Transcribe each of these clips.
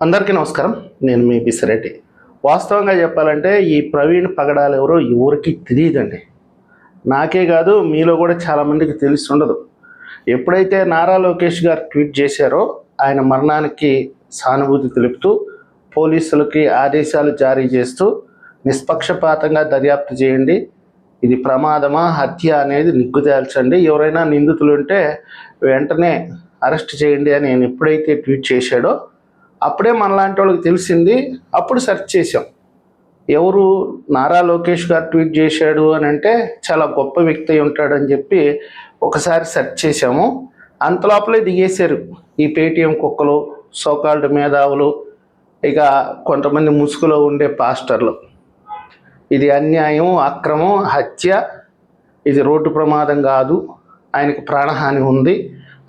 అందరికీ నమస్కారం. నేను మీ పిసిరెడ్డి వాస్తవంగా చెప్పాలంటే ఈ ప్రవీణ్ పగడాలు ఎవరో ఎవరికి తెలియదండి నాకే కాదు మీలో కూడా చాలామందికి తెలిసి ఉండదు ఎప్పుడైతే నారా లోకేష్ గారు ట్వీట్ చేశారో ఆయన మరణానికి సానుభూతి తెలుపుతూ పోలీసులకి ఆదేశాలు జారీ చేస్తూ నిష్పక్షపాతంగా దర్యాప్తు చేయండి. ఇది ప్రమాదమా హత్య అనేది నిగ్గు తేల్చండి. ఎవరైనా నిందితులు ఉంటే వెంటనే అరెస్ట్ చేయండి అని నేను ఎప్పుడైతే ట్వీట్ చేశాడో అప్పుడే మనలాంటి వాళ్ళకి తెలిసింది అప్పుడు సెర్చ్ చేసాం ఎవరు నారా లోకేష్ గారు ట్వీట్ చేశాడు అని అంటే చాలా గొప్ప వ్యక్తి అయి ఉంటాడని చెప్పి ఒకసారి సెర్చ్ చేసాము అంతలోపలే దిగేశారు ఈ పేటీఎం కుక్కలు సోకాల్డ్ మేధావులు ఇక కొంతమంది ముసుగులో ఉండే పాస్టర్లు. ఇది అన్యాయం అక్రమం హత్య ఇది రోడ్డు ప్రమాదం కాదు. ఆయనకు ప్రాణహాని ఉంది.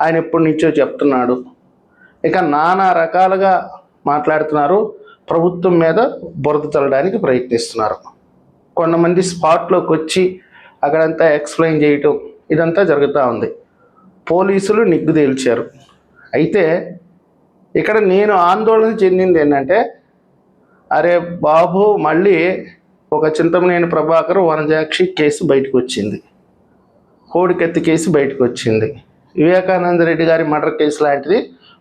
ఆయన ఎప్పటి నుంచో చెప్తున్నాడు. ఇక నానా రకాలుగా మాట్లాడుతున్నారు. ప్రభుత్వం మీద బురద చల్లడానికి ప్రయత్నిస్తున్నారు. కొంతమంది స్పాట్లోకి వచ్చి అక్కడంతా ఎక్స్ప్లెయిన్ చేయటం ఇదంతా జరుగుతూ ఉంది. పోలీసులు నిగ్గు తేల్చారు. అయితే ఇక్కడ నేను ఆందోళన చెందింది ఏంటంటే అరే బాబు మళ్ళీ ఒక చింతమనేని ప్రభాకర్ వనజాక్షి కేసు బయటకు వచ్చింది. కోడికెత్తి కేసు బయటకు వచ్చింది. వివేకానంద రెడ్డి గారి మర్డర్ కేసు లాంటిది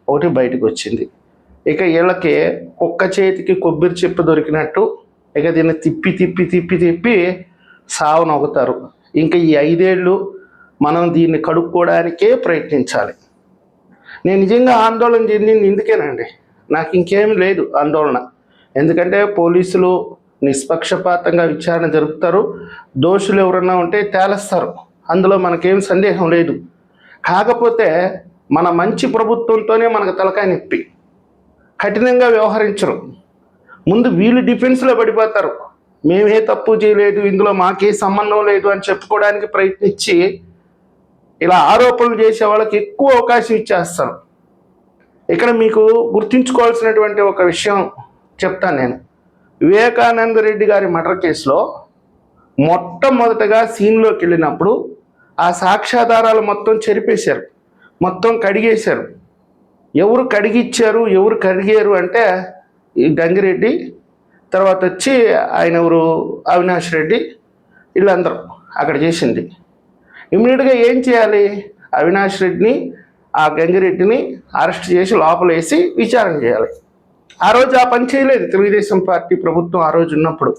ఒకటి బయటకు వచ్చింది. ఇక వీళ్ళకి కుక్క చేతికి కొబ్బరి చెప్పు దొరికినట్టు ఇక దీన్ని తిప్పి తిప్పి తిప్పి తిప్పి సావు నవ్వుతారు. ఇంకా ఈ ఐదేళ్ళు మనం దీన్ని కడుక్కోవడానికే ప్రయత్నించాలి. నేను నిజంగా ఆందోళన చెందింది ఇందుకేనండి. నాకు ఇంకేం లేదు ఆందోళన. ఎందుకంటే పోలీసులు నిష్పక్షపాతంగా విచారణ జరుపుతారు. దోషులు ఎవరన్నా ఉంటే తేలస్తారు. అందులో మనకేం సందేహం లేదు. కాకపోతే మన మంచి ప్రభుత్వంతోనే మనకు తలకాయ నొప్పి. కఠినంగా వ్యవహరించరు. ముందు వీళ్ళు డిఫెన్స్లో పడిపోతారు. మేమే తప్పు చేయలేదు ఇందులో మాకే సంబంధం లేదు అని చెప్పుకోవడానికి ప్రయత్నించి ఇలా ఆరోపణలు చేసే వాళ్ళకి ఎక్కువ అవకాశం ఇచ్చేస్తారు. ఇక్కడ మీకు గుర్తుంచుకోవాల్సినటువంటి ఒక విషయం చెప్తాను నేను. వివేకానంద రెడ్డి గారి మర్డర్ కేసులో మొట్టమొదటగా సీన్లోకి వెళ్ళినప్పుడు ఆ సాక్ష్యాధారాలు మొత్తం చెరిపేశారు. మొత్తం కడిగేశారు. ఎవరు కడిగిచ్చారు ఎవరు కడిగారు అంటే ఈ గంగిరెడ్డి తర్వాత వచ్చి ఆయన ఎవరు? అవినాష్ రెడ్డి వీళ్ళందరూ అక్కడ చేసింది. ఇమ్మీడియట్గా ఏం చేయాలి? అవినాష్ రెడ్డిని ఆ గంగిరెడ్డిని అరెస్ట్ చేసి లోపలేసి విచారణ చేయాలి. ఆ రోజు ఆ పని చేయలేదు తెలుగుదేశం పార్టీ ప్రభుత్వం ఆ రోజు ఉన్నప్పుడు.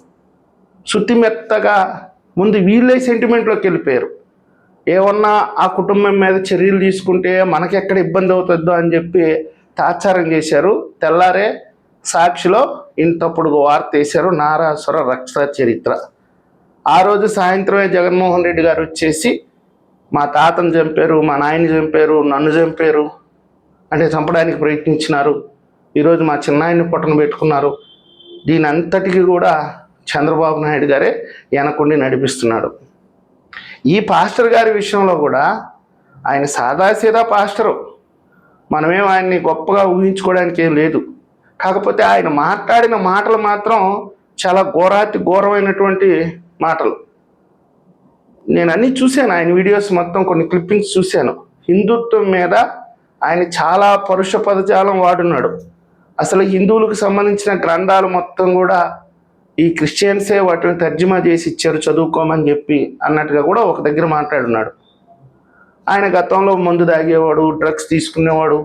శుద్ధి ముందు వీళ్ళే సెంటిమెంట్లోకి వెళ్ళిపోయారు. ఏమన్నా ఆ కుటుంబం మీద చర్యలు తీసుకుంటే మనకెక్కడ ఇబ్బంది అవుతుందో అని చెప్పి తాచారం చేశారు. తెల్లారే సాక్షిలో ఇంతప్పుడు వార్త వేశారు నారాసుర రక్ష చరిత్ర. ఆ రోజు సాయంత్రమే జగన్మోహన్ రెడ్డి గారు వచ్చేసి మా తాతను చంపారు మా నాయన చంపారు నన్ను చంపారు అంటే చంపడానికి ప్రయత్నించినారు. ఈరోజు మా చిన్నాయన్ని పొట్టను పెట్టుకున్నారు. దీని అంతటికి కూడా చంద్రబాబు నాయుడు గారే వెనకుండి నడిపిస్తున్నాడు. ఈ పాస్టర్ గారి విషయంలో కూడా ఆయన సాదాసీదా పాస్టరు. మనమేం ఆయన్ని గొప్పగా ఊహించుకోవడానికి ఏం లేదు. కాకపోతే ఆయన మాట్లాడిన మాటలు మాత్రం చాలా ఘోరాతి ఘోరమైనటువంటి మాటలు. నేను అన్నీ చూశాను ఆయన వీడియోస్ మొత్తం కొన్ని క్లిప్పింగ్స్ చూశాను. హిందుత్వం మీద ఆయన చాలా పరుష పదజాలం వాడున్నాడు. అసలు హిందువులకు సంబంధించిన గ్రంథాలు మొత్తం కూడా ఈ క్రిస్టియన్సే వాటిని తర్జుమా చేసి ఇచ్చారు చదువుకోమని చెప్పి అన్నట్టుగా కూడా ఒక దగ్గర మాట్లాడున్నాడు. ఆయన గతంలో మందు తాగేవాడు డ్రగ్స్ తీసుకునేవాడు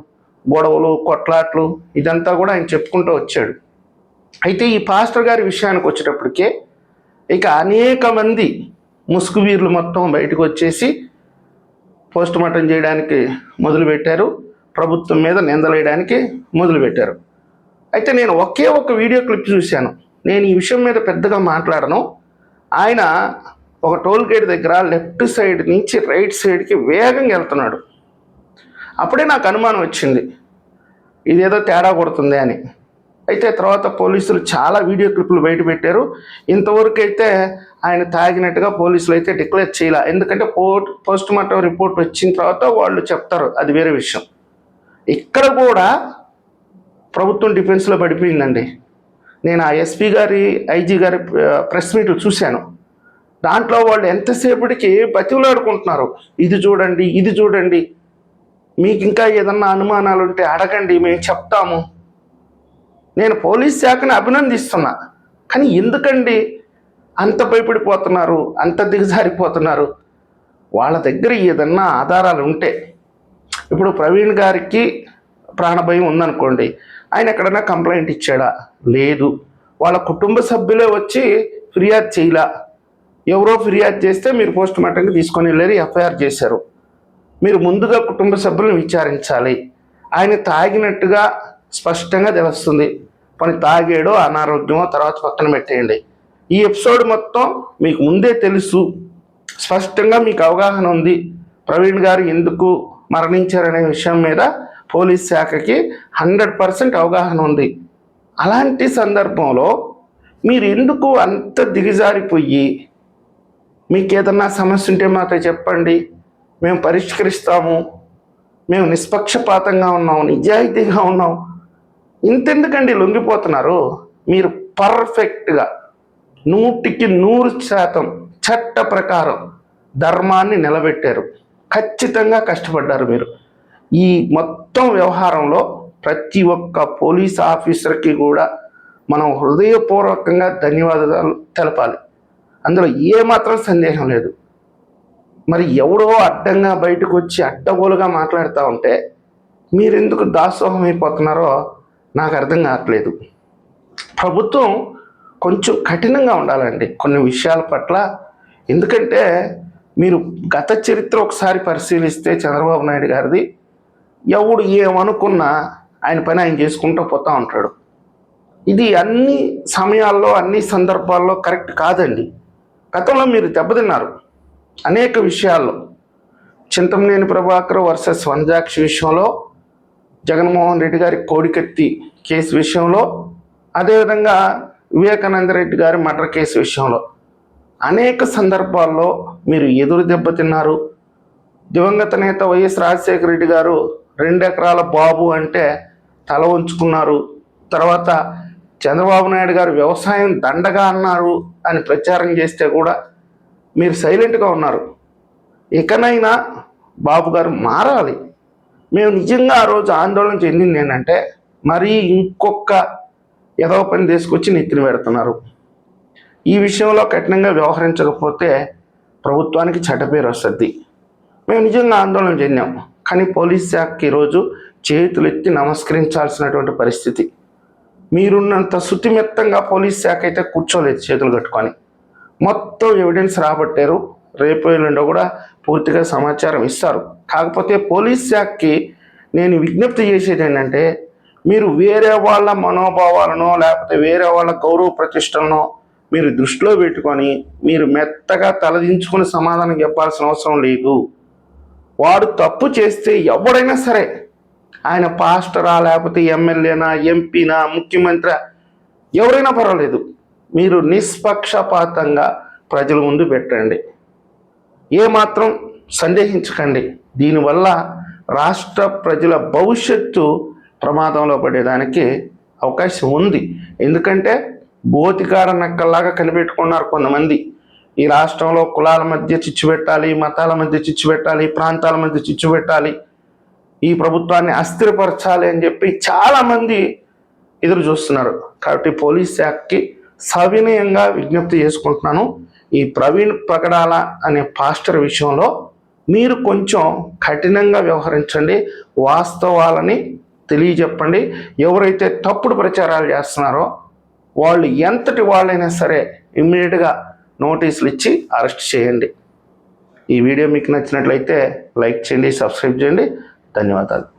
గొడవలు కొట్లాట్లు ఇదంతా కూడా ఆయన చెప్పుకుంటూ వచ్చాడు. అయితే ఈ పాస్టర్ గారి విషయానికి వచ్చేటప్పటికే ఇక అనేక మంది ముసుగు వీరులు మొత్తం బయటకు వచ్చేసి పోస్ట్ మార్టం చేయడానికి మొదలుపెట్టారు ప్రభుత్వం మీద నిందలేయడానికి మొదలుపెట్టారు అయితే నేను ఒకే ఒక వీడియో క్లిప్ చూశాను. నేను ఈ విషయం మీద పెద్దగా మాట్లాడను. ఆయన ఒక టోల్ గేట్ దగ్గర లెఫ్ట్ సైడ్ నుంచి రైట్ సైడ్కి వేగంగా వెళ్తున్నాడు. అప్పుడే నాకు అనుమానం వచ్చింది. ఇదేదో తేడా కొడుతుంది అని. అయితే తర్వాత పోలీసులు చాలా వీడియో క్లిప్లు బయట పెట్టారు. ఇంతవరకు అయితే ఆయన తాగినట్టుగా పోలీసులు అయితే డిక్లేర్ చేయాల. ఎందుకంటే పోస్ట్ పోస్ట్ మార్టం రిపోర్ట్ వచ్చిన తర్వాత వాళ్ళు చెప్తారు అది వేరే విషయం. ఇక్కడ కూడా ప్రభుత్వం డిఫెన్స్లో పడిపోయిందండి. నేను ఆ ఎస్పీ గారి ఐజీ గారి ప్రెస్ మీట్ చూశాను. దాంట్లో వాళ్ళు ఎంతసేపటికి బతిలాడుకుంటున్నారు ఇది చూడండి ఇది చూడండి. మీకు ఇంకా ఏదన్నా అనుమానాలు ఉంటే అడగండి మేము చెప్తాము. నేను పోలీస్ శాఖని అభినందిస్తున్నా. కానీ ఎందుకండి అంత భయపడిపోతున్నారు అంత దిగజారిపోతున్నారు? వాళ్ళ దగ్గర ఏదన్నా ఆధారాలు ఉంటే. ఇప్పుడు ప్రవీణ్ గారికి ప్రాణభయం ఉందనుకోండి. ఆయన ఎక్కడైనా కంప్లైంట్ ఇచ్చాడా? లేదు. వాళ్ళ కుటుంబ సభ్యులే వచ్చి ఫిర్యాదు చేయలా. ఎవరో ఫిర్యాదు చేస్తే మీరు పోస్ట్ మార్టంకి తీసుకొని వెళ్ళారు ఎఫ్ఐఆర్ చేశారు. మీరు ముందుగా కుటుంబ సభ్యులను విచారించాలి. ఆయన తాగినట్టుగా స్పష్టంగా తెలుస్తుంది. పని తాగాడో అనారోగ్యమో తర్వాత పక్కన పెట్టేయండి. ఈ ఎపిసోడ్ మొత్తం మీకు ముందే తెలుసు. స్పష్టంగా మీకు అవగాహన ఉంది. ప్రవీణ్ గారు ఎందుకు మరణించారనే విషయం మీద పోలీస్ శాఖకి హండ్రెడ్ పర్సెంట్ అవగాహన ఉంది. అలాంటి సందర్భంలో మీరు ఎందుకు అంత దిగజారిపోయి మీకు ఏదన్నా సమస్య ఉంటే మాతో చెప్పండి. మేము పరిష్కరిస్తాము. మేము నిష్పక్షపాతంగా ఉన్నాం నిజాయితీగా ఉన్నాం ఇంతెందుకండి లొంగిపోతున్నారు? మీరు పర్ఫెక్ట్గా నూటికి నూరు శాతం చట్ట ప్రకారం ధర్మాన్ని నిలబెట్టారు. ఖచ్చితంగా కష్టపడ్డారు మీరు. ఈ మొత్తం వ్యవహారంలో ప్రతి ఒక్క పోలీస్ ఆఫీసర్కి కూడా మనం హృదయపూర్వకంగా ధన్యవాదాలు తెలపాలి. అందులో ఏమాత్రం సందేహం లేదు. మరి ఎవడో అడ్డంగా బయటకు వచ్చి అడ్డగోలుగా మాట్లాడుతూ ఉంటే మీరెందుకు దాసోహం అయిపోతున్నారో నాకు అర్థం కావట్లేదు. ప్రభుత్వం కొంచెం కఠినంగా ఉండాలండి కొన్ని విషయాల పట్ల. ఎందుకంటే మీరు గత చరిత్ర ఒకసారి పరిశీలిస్తే చంద్రబాబు నాయుడు గారిది ఎవడు ఏమనుకున్నా ఆయన పని ఆయన చేసుకుంటూ పోతూ ఉంటాడు. ఇది అన్ని సమయాల్లో అన్ని సందర్భాల్లో కరెక్ట్ కాదండి. గతంలో మీరు దెబ్బతిన్నారు అనేక విషయాల్లో. చింతమనేని ప్రభాకర్ వర్సెస్ వంజాక్షి విషయంలో జగన్మోహన్ రెడ్డి గారి కోడికత్తి కేసు విషయంలో అదేవిధంగా వివేకానంద రెడ్డి గారి మర్డర్ కేసు విషయంలో. అనేక సందర్భాల్లో మీరు ఎదురు దెబ్బతిన్నారు. దివంగత నేత వైఎస్ రాజశేఖర రెడ్డి గారు రెండు ఎకరాల బాబు అంటే తల ఉంచుకున్నారు తర్వాత చంద్రబాబు నాయుడు గారు వ్యవసాయం దండగా అన్నారు అని ప్రచారం చేస్తే కూడా మీరు సైలెంట్గా ఉన్నారు. ఇకనైనా బాబు గారు మారాలి. మేము నిజంగా ఆ రోజు ఆందోళన చెందింది ఏంటంటే మరీ ఇంకొక ఏదో పని తీసుకొచ్చి నెత్తిన పెడుతున్నారు. ఈ విషయంలో కఠినంగా వ్యవహరించకపోతే ప్రభుత్వానికి చెడ్డ పేరు వస్తుంది. మేము నిజంగా ఆందోళన చెందాం. కానీ పోలీస్ శాఖకి ఈరోజు చేతులు ఎత్తి నమస్కరించాల్సినటువంటి పరిస్థితి. మీరున్నంత శుతిమెత్తంగా పోలీస్ శాఖ అయితే కూర్చోలేదు చేతులు కట్టుకొని. మొత్తం ఎవిడెన్స్ రాబట్టారు. రేపు ఎల్లుండో కూడా పూర్తిగా సమాచారం ఇస్తారు. కాకపోతే పోలీస్ శాఖకి నేను విజ్ఞప్తి చేసేది ఏంటంటే మీరు వేరే వాళ్ళ మనోభావాలను లేకపోతే వేరే వాళ్ళ గౌరవ ప్రతిష్టలను మీరు దృష్టిలో పెట్టుకొని మీరు మెత్తగా తలదించుకొని సమాధానం చెప్పాల్సిన అవసరం లేదు. వాడు తప్పు చేస్తే ఎవడైనా సరే ఆయన పాస్టరా లేకపోతే ఎమ్మెల్యేనా ఎంపీనా ముఖ్యమంత్రి ఎవరైనా పర్వాలేదు. మీరు నిష్పక్షపాతంగా ప్రజల ముందు పెట్టండి. ఏమాత్రం సందేహించకండి. దీనివల్ల రాష్ట్ర ప్రజల భవిష్యత్తు ప్రమాదంలో పడేదానికి అవకాశం ఉంది. ఎందుకంటే బోతికార నక్కల్లాగా కనిపెట్టుకున్నారు కొంతమంది. ఈ రాష్ట్రంలో కులాల మధ్య చిచ్చు పెట్టాలి మతాల మధ్య చిచ్చు పెట్టాలి ప్రాంతాల మధ్య చిచ్చు పెట్టాలి ఈ ప్రభుత్వాన్ని అస్థిరపరచాలి అని చెప్పి చాలామంది ఎదురు చూస్తున్నారు. కాబట్టి పోలీస్ శాఖకి సవినయంగా విజ్ఞప్తి చేసుకుంటున్నాను. ఈ ప్రవీణ్ పగడాల అనే పాస్టర్ విషయంలో మీరు కొంచెం కఠినంగా వ్యవహరించండి వాస్తవాలని తెలియజెప్పండి. ఎవరైతే తప్పుడు ప్రచారాలు చేస్తున్నారో వాళ్ళు ఎంతటి వాళ్ళైనా సరే ఇమ్మీడియట్గా నోటీసులు ఇచ్చి అరెస్ట్ చేయండి. ఈ వీడియో మీకు నచ్చినట్లయితే లైక్ చేయండి సబ్స్క్రైబ్ చేయండి. ధన్యవాదాలు.